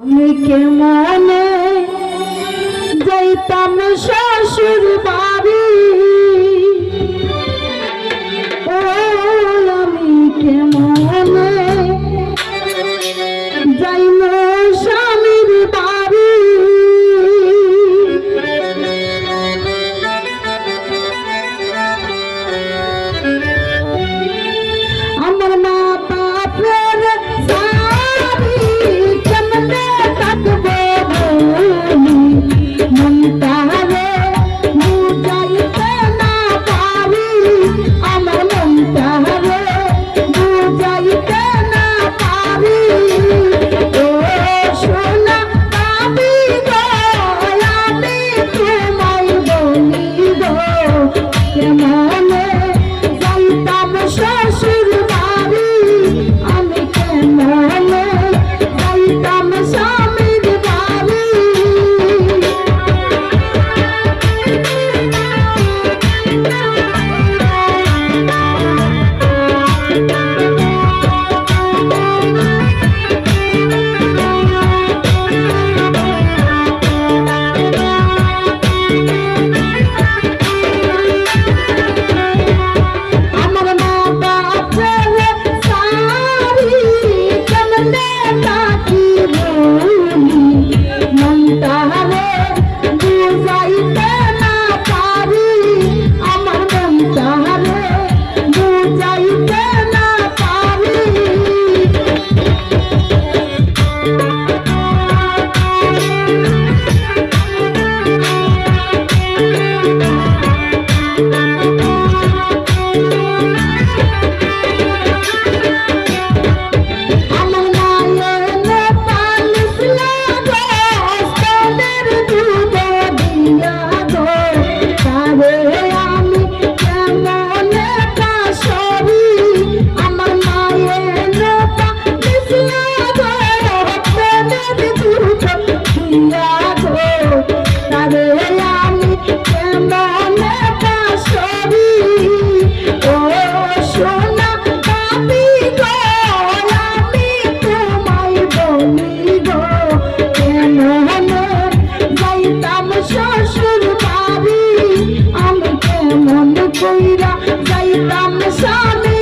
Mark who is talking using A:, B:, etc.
A: কেমনে যাইতাম শ্বশুর বাড়ি I'm sorry.